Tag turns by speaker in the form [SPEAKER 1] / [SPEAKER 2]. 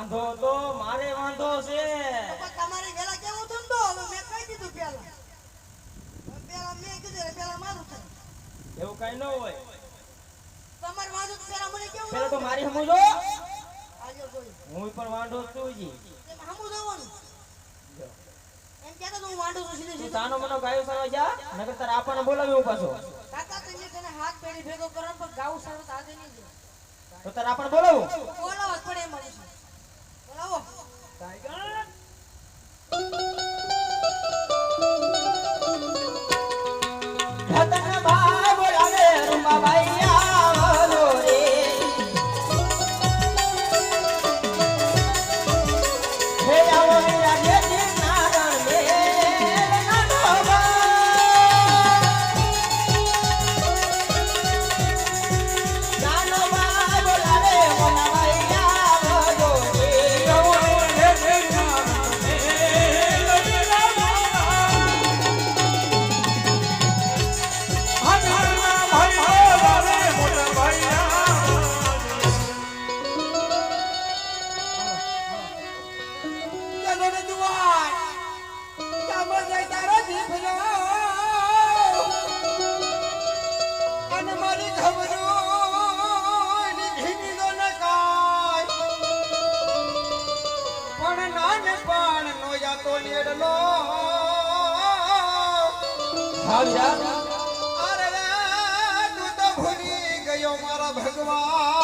[SPEAKER 1] વાંધો તો મારે વાંધો છે.
[SPEAKER 2] તમારી પેલા કેવું થયું તો? મેં કહી દીધું પેલા. પેલા મેં કીધું પેલા મારું થયું.
[SPEAKER 1] એવું કઈ ન હોય.
[SPEAKER 2] તમારે વાંધો તો પેલા મને કેવું પેલા તો મારી
[SPEAKER 1] સમજો. હું પણ વાંધો છું જી
[SPEAKER 2] સમજવું જવાનું. એમ કે તો હું વાંધો છું તાનો
[SPEAKER 1] મનો ગાયો સારો
[SPEAKER 2] તને હાથ પેડી ભેગો કરો પણ ગાઉ સારો તાજે નહીં
[SPEAKER 1] તો બોલાવું?
[SPEAKER 2] બોલાવો પણ એ મને
[SPEAKER 3] અરે તું તો ભૂલી ગયો મારા ભગવાન.